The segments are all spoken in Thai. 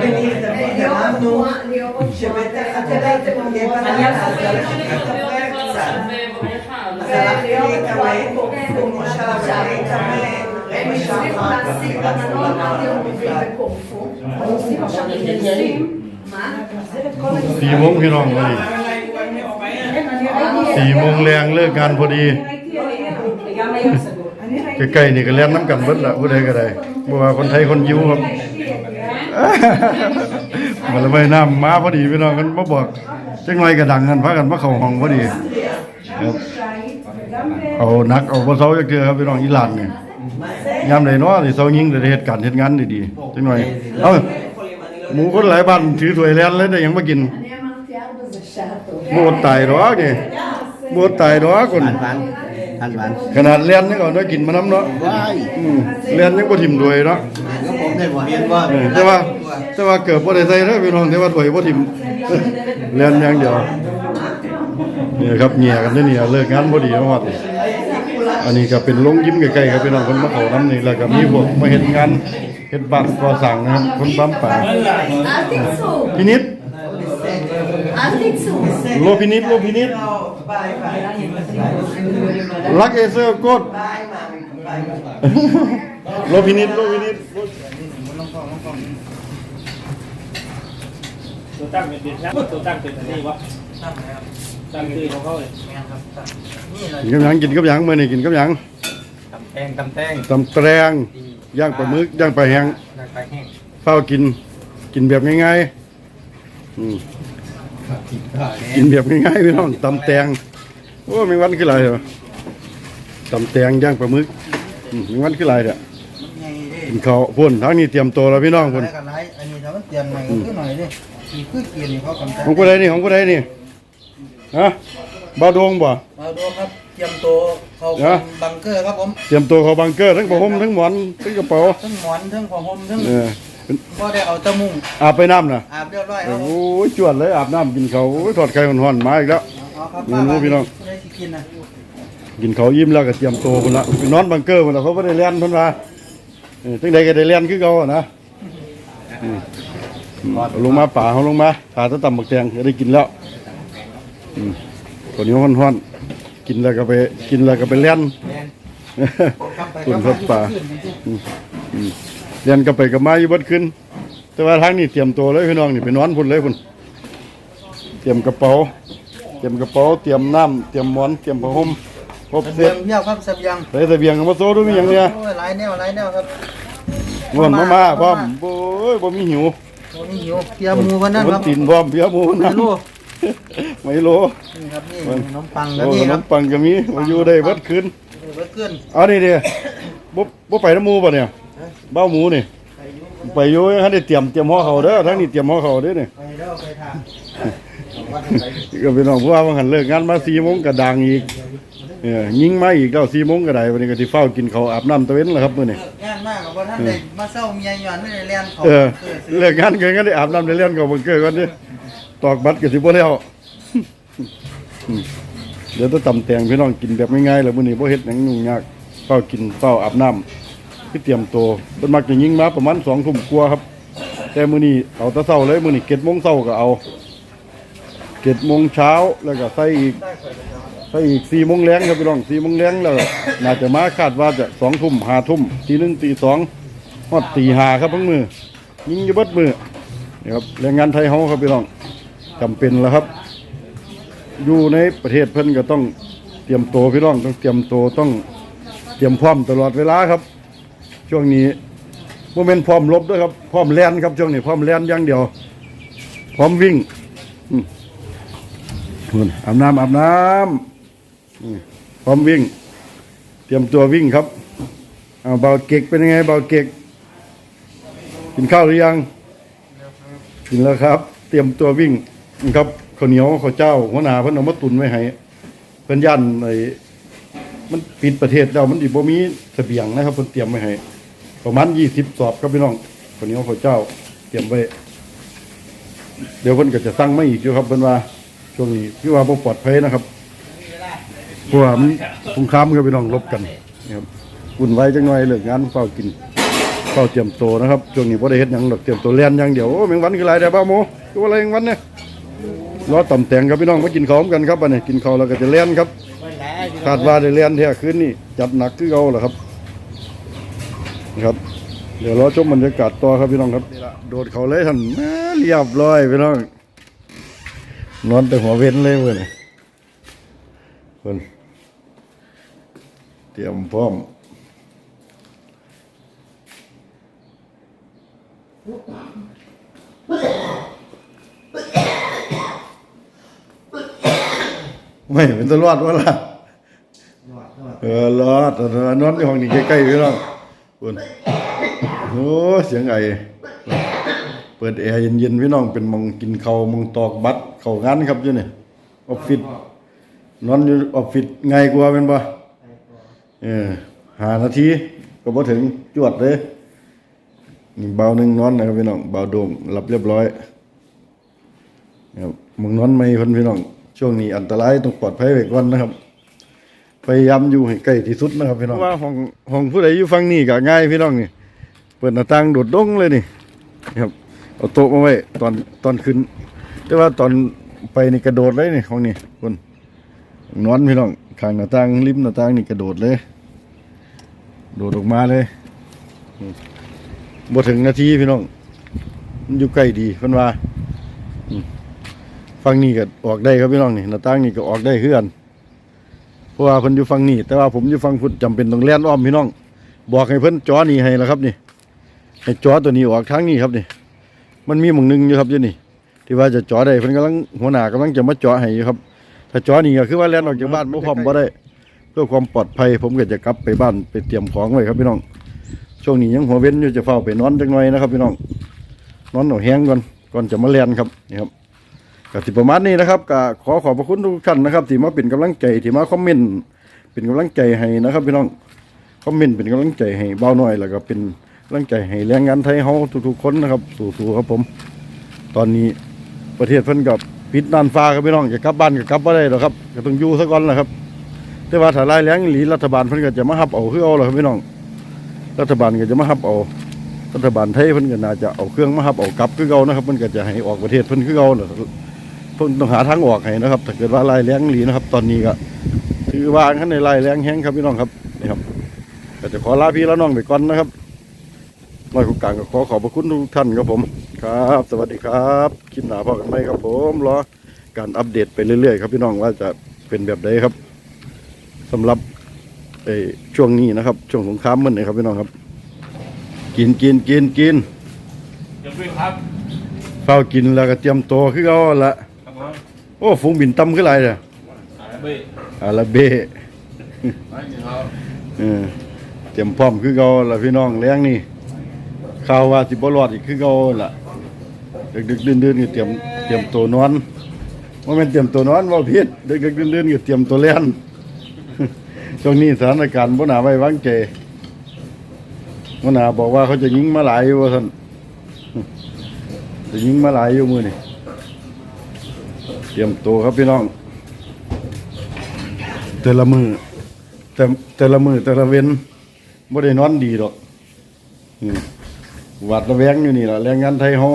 venite chiamando ci mette a tenere con gli sarà finita ma comincia la finita ma สี่โมงพี่น้องพอดีสี่โมงแรงเลิกงานพอดี ใกล้ๆนี่ก็เล่นน้ำกันเบิดละผู้ใดก็ได้บ่ว่าคนไทยคนยิวครับมันละไม่น้ำมาพอดีพี่น้องกันมาบอกจังไรก็ดังกันพากันมาเข้าห้องพอดีครับเอานักเอาบ่เซาจักเทื่อครับพี่น้องอีหลานนี่ยามใดเนาะสิเซายิงได้เฮ็ดการเฮ็ดงานดีๆจังหน่อยเอ้าหมูคนหลายบ้านถือถ้วยแลนเลยได้หยังมากินโบดตายดอกนี่โบดตายดอกคน หวานหวานหวานหวานขนาดเลียนนี่ก็ได้กินมาน้ำเนาะว้ายอืมเลียนยังบ่ถิ่มด้วยเนาะก็ผมได้บ่เห็นว่าเออแต่ว่าแต่ว่าเกิดบ่ได้ใส่เด้อพี่น้องแต่ว่าถ้วยบ่ถิ่มเลียนอย่างเดียวนี่ครับเหี่ยกันเด้อเนี่ยเลิกงานบ่ดีแล้วฮอดอันนี้ก็เป็นโรงยิมใกล้ๆครับพี่น้องเพิ่นมาเข้าน้ำนี่แล้วก็มีพวกมาเฮ็ดงานเฮ็ดบ้านก่อสร้างนะครับคนปั๊มป่า Artixu, พินิษ Artixu. โลพินิษโลพินิษ vai vai รักเอเซอร์กด vai mami vai โลพินิษโลพินิษตัวตั้งเป็นเดือนตัวตั้งเป็นอันนี้วะตั้งคือของเขาเลยกินกับหยังกินกับหยังมื้อนี้กินกับหยังตำแตงตำแตงตำแตงย่างปลาหมึกย่างปลาแห้งน้ำปลาแห้งเฝ้ากินกินแบบง่ายๆอืม กินข้าวกินแบบง่ายๆพี่น้องตำแตงโอ้แมงวันคืออะไรเหรอตำแตงย่างปลาหมึกอืมแมงวันคืออะไรเด้อไงดิกินข้าวพุ่นทางนี้เตรียมตัวแล้วพี่น้องพุ่นไรกันไรอันนี้ถ้ามันเตรียมใหม่ก็คือหน่อยดิขี่คือเกียร์นี่เขากำจัดของผู้ใดนี่ของผู้ใดนี่ฮะบ่าวดวงบ่มาดูครับเตรียมตัวเข้าบังเกอร์ครับผมเตรียมตัวเข้าบังเกอร์ทั้งผ้าห่มทั้งหมอนทั้งกระเป๋าทั้งหมอนทั้งผ้าห่มทั้งเออเป็น ก็ได้เอาตะมุงอาบไปน้ำน่ะอาบเรียบร้อยคโอ้รับยจวดเลยอาบน้ำกินเขาวโอ้ยถอดไข่ห่อนๆมาอีกแล้วเอาครับโอ้โหพี่น้องได้สิกินนะกินเขาวยิ้มแล้วก็เตรียมตัวพุ่นละไปนอนบังเกอร์พุ่นละเขาไม่ได้เลี้ยนเพุ่นว่าเออจังใดก็ได้เลี้ยนคือเขาอะนะอืมอืมเอาลงมาป่าเขาลงมาป่าตะตำบักแตงจะได้กินแล้วอืมคนนี้ห้อนๆกินแล้วก็ไปกินแล้วก็ไปเลี้ยนครับไปคุคณรับครับป่าอืม เลี้ยนก็ไปกับมาอยู่เบัดขึ้น แต่ว่าทางนี้เตรียมตัวเลยพี่น้องนี่ไปนอนพุ่นเลยพุ่นเตรียมกระเป๋า เตรียมกระเป๋า เตรียมน้ำเตรียมหมอน เตรียมผ้าห่มครบเตรีเสร็ยจมเที่ยวครับเสบียงใส่เสบียงมาโซ่ด้วยมีอย่างเนี้ยโอ้ยหลายแนวหลายแนวครับม่วนมามาพร้อมโอ้ยบ่มีหิวตัวนี้หิวเตรียมหมูวันนั้นมัครับตีนพร้อมเพียหมูไม่นั่นรู้ไม่โลนี่ครับนี่ขนมปังแล้โอ้วนี่ขคนรับมปังก็มีมาอยู่ได้เบิดคืนเบิดขึ้นเอานี่ดิบ่บ่ไปน้ำหมูป่ะเนี่ยเบ้าหมูนี่ไปอยู่ให้ได้เตรียมเตรียมห่อเขาวเด้อทั้งนี้เตรียมห่อเขาวเด้อนี่ไปแล้วไปทางก็พี่น้องผู้ว่าว่าหันเลิกงานมา4โมงก็ดังอีกเออยิงมาอีกแล้ว4โมงก็ได้วันนี้ก็สิเฝ้ากินข้าวอาบน้ำตะเว้นแล้วครับมื้อนี้งานมากเพราะท่านได้มาเศร้าเมียย้อนไม่ได้เรียนเขาเออเลิกงานเกินก็ได้อาบน้ำได้เล่นกับบังเกอร์ก่อนดิตอกบัตรก็สิบ่แล้วอืมเดี๋ยวต้องตำแตงพี่น้องกินแบบง่ายๆแล้วมื้อนี้บ่เฮ็ดหยังยุ่งยากเฝ้ากินเฝ้าอาบน้ำ คือเตรียมตัวเพิ่นมักจะยิงมาประมาณ2ทุ่มกว่าครับ แต่มือนี้เอาต่เช้าเลยมือนี้7:00นเช้าก็เอา7:00นเช้าแล้วก็ใส่อีกใส่อีก4:00นแลงครับพี่น้อง4:00นแลงแล้วน่าจะมาคาดว่าจะ2ทุ่ม5ทุ่มตีหนึ่งตีสองฮอดตีห้าครับทั้งมือยิงอยู่เบิดมือนี่ครับแรงงานไทยเฮาครับพี่น้องจำเป็นแล้วครับ อยู่ในประเทศเพิ่นก็ต้องเตรียมตัวพี่น้องต้องเตรียมตัวต้องเตรียมพร้อมตลอดเวลาครับ ช่วงนี้โมเมนต์พร้อมรบด้วยครับพร้อมแล่นครับช่วงนี้พร้อมแล่นอย่างเดียว พร้อมวิ่งอืมอาบน้ำอาบน้ำอืมพร้อมวิ่ง เตรียมตัววิ่งครับเอาเบาเก็กเป็นยังไงเบาเก็กกินข้าวหรือยังกินแล้วครับ เตรียมตัววิ่งนะครับข้าวเหนียวข้าวเจ้าหัวหน้าพิ่นเอามาตุนไว้ให้เพิ่อนย่านไอ้มันปิดประเทศแล้วมันสิบ่มีเสบียงนะครับเพิ่นเตรียมไว้ให้ ประมาณ20สอบครับพี่น้องข้าวเหนียวข้าวเจ้าเตรียมไว้เดี๋ยวเพิ่นก็จะสั่งไมาอีกอยู่ครับเพิ่นว่าช่วงนี้พี่ว่าบ่ปลอดภัยนะครับเพราะว่ามันสงครามครับพี่น้องรบกันนะครับวุ่นวายจังหน่อยเลิกงานเฝ้ากินเข้าเตรียมตัวนะครับช่วงนี้บ่ได้เฮ็ดหยังดอกเตรียมตัวเรียนอย่างเดียวโอ้แมงวันคือหลายแต่บ้าโมคือว่าอะไรแมงวันเนี่ยรอต่ำแตงครับพี่น้องมากินข้าวกันครับบัดนี้กินข้าวแล้วก็จะเรียนครับคาดว่าได้เรียนเที่ยคืนนี้จัดหนักคือเก่าแหละครับ ครับ เดี๋ยวรอชมบรรยากาศต่อครับพี่น้องครับนี่ละโดดเขาเลยท่านแหม่เรียบร้อยพี่น้องนอนแต่หัวเว้นเลยเว้ยนี่คนเตรียมพร้อมไม่เป็นตำรวจวะล่ะเออรอดเออนอนในห้องนี้ใกล้ๆพี่น้อง คุณโอ้เสียงไอเปิดแอร์เย็นๆพี่น้องเป็นมองกินเขามองตอกบัตรเขางานครับอยู่นี่ออฟฟิศนอนอยู่ออฟฟิศง่ายกว่าเป็นบ่เออหานาทีก็บ่ถึงจวดเลยนี่เบาหนึ่งนอนนะครับพี่น้องเบาโด่งหลับเรียบร้อยครับมึงนอนไม่พิ่นพี่น้องช่วงนี้อันตรายต้องปลอดภัยไว้ก่อนนะครับ พยายามอยู่ให้ใกล้ที่สุดนะครับพี่น้องว่าห้องห้องผู้ใดอยู่ฝั่งนี้ก็ง่ายพี่น้องนี่เปิดหน้าต่างโดดดงเลยนี่ครับเอาโต๊ะมาไว้ตอนตอนขึ้น แต่ว่าตอนไปนี่กระโดดเลยนี่ห้องนี้คนนอนพี่น้องข้างหน้าต่างริมหน้าต่างนี่กระโดดเลย โดดออกมาเลยบ่ถึงนาทีพี่น้องมันอยู่ใกล้ดีเพิ่นว่าฝั่งนี้ก็ออกได้ครับพี่น้องนี่หน้าต่างนี่ก็ออกได้คือน เพราะว่าเพิ่นอยู่ฝั่งนี้แต่ว่าผมอยู่ฝั่งพุทธจำเป็นต้องแล่นอ้อมพี่น้อง บอกให้เพิ่นจอนี่ให้แล้วครับนี่ให้จอตัวนี้ออกทางนี้ครับนี่ มันมีหม่องหนึงอยู่ครับอยู่นี่ ที่ว่าจะจอได้เพิ่นกำลังหัวหน้ากำลังจะมาจอให้อยู่ครับ ถ้าจอนี่ก็คือว่าแล่นออกจากบ้านบ่พร้อมบ่ได้ เพื่อความปลอดภัยผมก็จะกลับไปบ้านไปเตรียมของไว้ครับพี่น้อง ช่วงนี้ยังหัวเว้นอยู่จะเฝ้าไปนอนจักหน่อยนะครับพี่น้องนอนเอาแห้งก่อนก่อนจะมาเรียนครับนี่ครับ ก็สิประมาณนี้นะครับก็ขอขอบพระคุณทุกท่านนะครับที่มาเป็นกำลังใจที่มาคอมเมนต์เป็นกำลังใจให้นะครับพี่น้องคอมเมนต์เป็นกำลังใจให้เบาหน่อยแล้วก็เป็นกำลังใจให้แรงงานไทยเฮาทุกๆคนนะครับสู้ๆครับผม ตอนนี้ประเทศเพิ่นกับปิดนานฟ้าครับพี่น้องจะกลับบ้านก็กลับบ่ได้หรอกครับก็ต้องอยู่ซะก่อนแหละครับ แต่ว่าถ้าลายแรงหลีรัฐบาลเพิ่นก็จะมารับเอาคือเอาแหละครับพี่น้อง รัฐบาลก็จะมารับเอารัฐบาลไทยเพิ่นก็น่าจะเอาเครื่องมารับเอากลับคือเก่านะครับเพิ่นก็จะให้ออกประเทศเพิ่นคือเก่าแหละ เพิ่นต้องหาทางออกให้นะครับถ้าเกิดว่าลายแรงหลีนะครับ ตอนนี้ก็ถือว่าขั้นในลายแรงแห้งครับพี่น้องครับนี่ครับก็จะขอลาพี่แล้วน้องไปก่อนนะครับน้อยผู้กลางก็ขอขอบพระคุณทุกท่านครับผมครับ สวัสดีครับคลิปหน้าพอกันไหมครับผมรอการอัปเดตไปเรื่อยๆครับพี่น้องว่าจะเป็นแบบใดครับสำหรับเออช่วงนี้นะครับ ช่วงสงครามมันนี่ครับพี่น้องครับ กินกินกินกินเดี๋ยวพี่ครับเฝ้ากินแล้วก็เตรียมตัวคือเอาละครับผม โอ้ฝูงบินต่ำขึ้นไรเนี่ยเบอาราเบ้เออเตรียมพร้อมคือเก่าล่ะพี่น้องแรงนี่ข่าวว่าสิบ่รอดอีกคือเก่าล่ะดึกๆดื่นๆก็เตรียมเตรียมตัวนอนว่าแม่นเตรียมตัวนอนว่าผิดดึกๆดื่นๆก็เตรียมตัวเล่นช่วงนี้สถานการณ์บ่หนาไว้วางใจบ่หนาบอกว่าเขาจะยิงมาหลายอยู่ว่านจะยิงมาหลายอยู่มือนี่ ตรียมตัวครับพี่น้อง แต่ละมือแต่แต่ละมือแต่ละเว้นบ่ได้นอนดีดอกอืมหวัดระแวงอยู่นี่ล่ะแรงงานไทยเฮา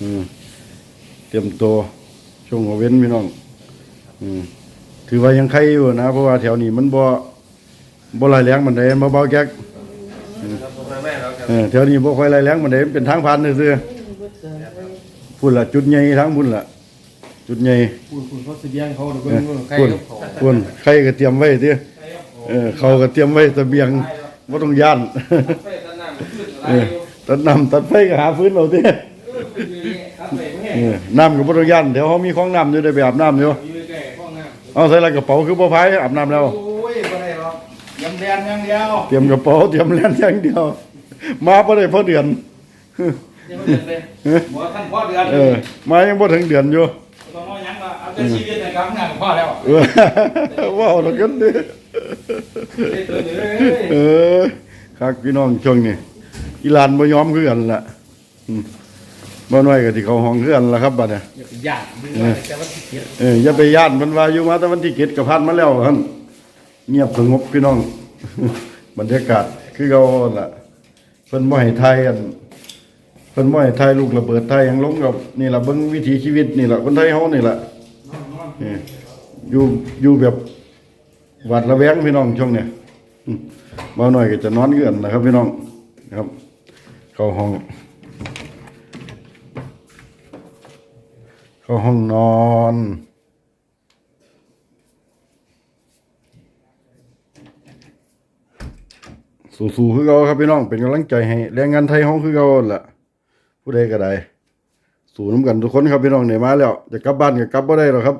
อืมเตรียมตัวช่วงหัวเว้นพี่น้องอืมถือว่ายังไข่อยู่นะเพราะว่าแถวนี้มันบ่บ่หลายแรงมันได้บ่เบาแก๊กอืมเออแถวนี้บ่ค่อยหลายแรงมันได้มันเป็นทางผ่านซื่อๆพุ่นล่ะจุดใหญ่ทางพุ่นล่ะ จุดใหญ่คุณคุณเขาเสียงเขาเดี๋ยวเอเบิ่องใครคุณกับเขาคุณใครก็เตรียมไว้เด้อเออเขาก็เตรียมไว้เสบียงบ่ต้องย่านเออตัดน้ำตัดไฟก็หาฟื้นเอาเด้อเออน้ำก็บ่ต้องย่านเดี๋ยวเขามีของน้ำอยู่ได้ไปอาบน้ำอยู่เอาใส่ละกระเป๋าคือบ่พายอาบน้ำแล้ว โอ้ยบ่ได้หรอกยำแดนอย่างเดียว เตรียมกระเป๋าเตรียมแล่นอย่างเดียว มาบ่ได้พอเดือนหมอท่านพ่อเดือนเออมายังบ่ถึงเดือนอยู่ แต่ชีวิตนะครับงานพ่อแล้วเออว้าวแล้วกันเด้อเอ้ยตัวนี้เลยเออครับพี่น้องช่วงนี้อีหลานบ่ยอมคือกันล่ะอืมบ่น้อยก็ที่เขาห้องคือกันล่ะครับบัดเนี่ยอย่าไปยากดูว่าแต่ว่าขี้เกียจเอออย่าไปย่านมันว่าอยู่มาแต่วันที่7ก็ผ่านมาแล้วหั่นเงียบสงบพี่น้อง บรรยากาศคือเก่าล่ะเพิ่นบ่ให้ไทยอันเพิ่นบ่ให้ไทยลูกระเบิดไทยหยังลงกับนี่ล่ะเบิ่งวิถีชีวิตนี่ล่ะคนไทยเฮานี่ล่ะนี่ อยู่อยู่แบบหวาดระแวงพี่น้องช่วงเนี้ยมาหน่อยก็จะนอนเกือนนะครับ พี่น้องนะครับ เข้าห้อง เข้าห้องนอนสู้ๆคือเก่าครับพี่น้องเป็นกำลังใจให้แรงงานไทยห้องคือเก่าหั่นล่ะผู้ใดก็ได้ สู้น้ำกันทุกคนครับพี่น้องเนี่ยมาแล้วจะกลับบ้านก็กลับบ่ได้หรอกครับ